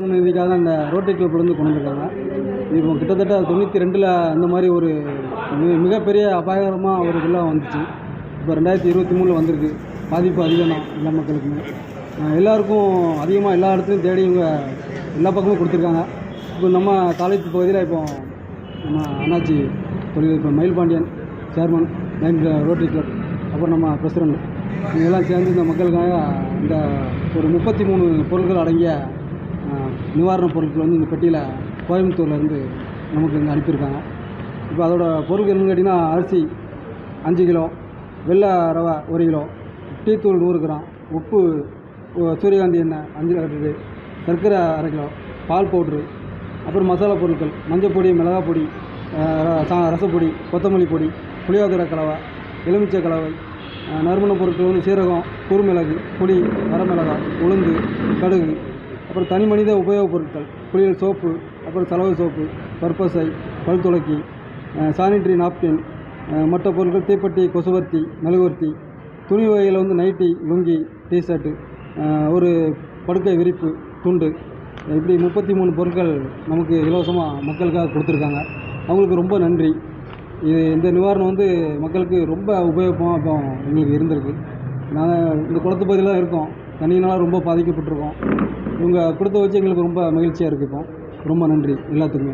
நிவாரண நிதிக்காக தான் இந்த ரோட்டரி கிளப்லேருந்து கொண்டு வந்திருக்காங்க. இப்போ கிட்டத்தட்ட தொண்ணூற்றி ரெண்டில் அந்த மாதிரி ஒரு மி- மிகப்பெரிய அபாயகரமாக ஒரு வெள்ளம் வந்துச்சு. இப்போ ரெண்டாயிரத்தி இருபத்தி மூணில் வந்திருக்கு. பாதிப்பு அதிகம் தான் எல்லா மக்களுக்குமே. எல்லாருக்கும் அதிகமாக எல்லா இடத்துலையும் தேடி இவங்க எல்லா பக்கமும் கொடுத்துருக்காங்க. இப்போ நம்ம காலேஜ் பகுதியில் இப்போ நம்ம அண்ணாச்சி தொழில் இப்போ Mayil Pandian chairman nine Rotary Club அப்புறம் நம்ம பிரசிடண்ட் இதெல்லாம் சேர்ந்து இந்த மக்களுக்காக இந்த ஒரு முப்பத்தி மூணு பொருட்கள் அடங்கிய நிவாரணப் பொருட்கள் வந்து இந்த பெட்டியில் கோயம்புத்தூர்லேருந்து நமக்கு இங்கே அனுப்பியிருக்காங்க. இப்போ அதோட பொருட்கள் என்னன்னு கேட்டிங்கன்னா அரிசி அஞ்சு கிலோ வெள்ளை ரவை ஒரு கிலோ டீத்தூள் நூறு கிராம் உப்பு சூரியகாந்தி எண்ணெய் அஞ்சு லிட்டரு சர்க்கரை அரை கிலோ பால் பவுட்ரு அப்புறம் மசாலா பொருட்கள் மஞ்சள் பொடி மிளகாய் பொடி ர- சா- ரசப்பொடி கொத்தமல்லி பொடி புளியோதரை கலவை எலுமிச்சை கலவை நறுமணப் நறுமண பொருட்கள் வந்து சீரகம் குறுமிளகு புளி வரமிளகாய் உளுந்து கடுகு அப்புறம் தனி மனித உபயோகப் பொருட்கள் குளியல் சோப்பு அப்புறம் சலவை சோப்பு பற்பசை பல் துளக்கி சானிட்ரி நாப்கின் மற்ற பொருட்கள் தீப்பெட்டி கொசுவர்த்தி மெழுகுவர்த்தி துணி வகையில் வந்து நைட்டி லுங்கி டிஷர்ட்டு ஒரு படுக்கை விரிப்பு துண்டு இப்படி முப்பத்தி மூணு பொருட்கள் நமக்கு இலவசமாக மக்களுக்காக கொடுத்துருக்காங்க. அவங்களுக்கு ரொம்ப நன்றி. இது இந்த நிவாரணம் வந்து மக்களுக்கு ரொம்ப உபயோகமாக இப்போ எங்களுக்கு இருந்திருக்கு. நாங்கள் இந்த குளத்து பகுதியில் தான் இருக்கோம். தண்ணியினால் ரொம்ப பாதிக்கப்பட்டிருக்கோம். இவங்க கொடுத்த வச்சு எங்களுக்கு ரொம்ப மகிழ்ச்சியாக இருக்குது இப்போ. ரொம்ப நன்றி எல்லாத்துக்குமே.